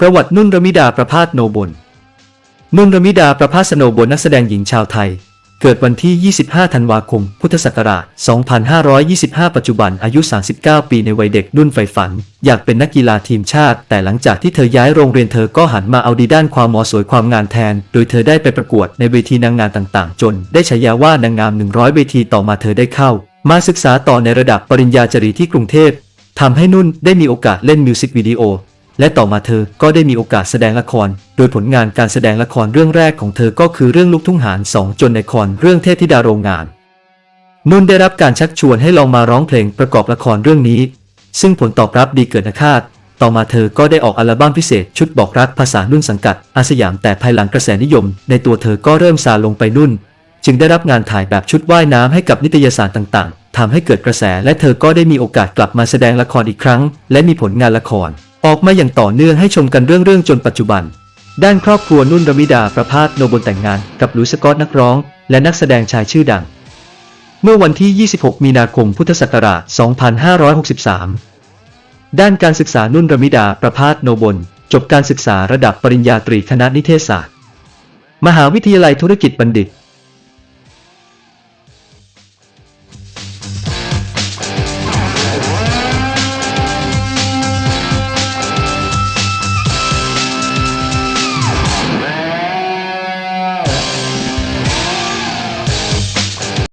ประวัตินุ่นรมิดาประพาสโนบล นุ่นรมิดาประพาสโนบลนักแสดงหญิงชาวไทย เกิดวันที่ 25 ธันวาคม พุทธศักราช 2525 ปัจจุบันอายุ 39 ปีในวัยเด็กนุ่นใฝ่ฝัน อยากเป็นนักกีฬาทีมชาติ แต่หลังจากที่เธอย้ายโรงเรียนเธอก็หันมาเอาดีด้านความเหมาะสวยความงานแทน โดยเธอได้ไปประกวดในเวทีนางงามต่างๆ จน ได้ฉายาว่านางงาม 100 เวทีต่อมาเธอได้เข้า มาศึกษาต่อในระดับปริญญาจรีที่กรุงเทพทำให้นุ่นได้มีโอกาสเล่นมิวสิกวิดีโอ และต่อมาเธอก็ได้มีโอกาสแสดงละคร โดยผลงานการแสดงละครเรื่องแรกของเธอก็คือเรื่องลูกทุ่งหารสองจนในครเรื่องเทพธิดาโรงงาน นุ่นได้รับการชักชวนให้ลองมาร้องเพลงประกอบละครเรื่องนี้ ซึ่งผลตอบรับดีเกินคาด ต่อมาเธอก็ได้ออกอัลบั้มพิเศษชุดบอกรักภาษานุ่นสังกัดอาสยามแต่ภายหลังกระแสนิยม ในตัวเธอก็เริ่มซาลงไปนุ่น จึงได้รับงานถ่ายแบบชุดว่ายน้ำให้กับนิตยสารต่างๆทำให้เกิดกระแสและเธอก็ได้มีโอกาสกลับมาแสดงละครอีกครั้ง และมีผลงานละคร ออกมาอย่างต่อเนื่องให้ชมกันเรื่องๆจนปัจจุบัน ด้านครอบครัวนุ่นรมิดาประพาสโนบลแต่งงานกับลุยส์สกอตนักร้อง และนักแสดงชายชื่อดัง เมื่อวันที่ 26 มีนาคมพุทธศักราช 2563 ด้านการศึกษานุ่นรมิดาประพาสโนบลจบการศึกษาระดับปริญญาตรีคณะนิเทศศาสตร์ มหาวิทยาลัยธุรกิจบัณฑิต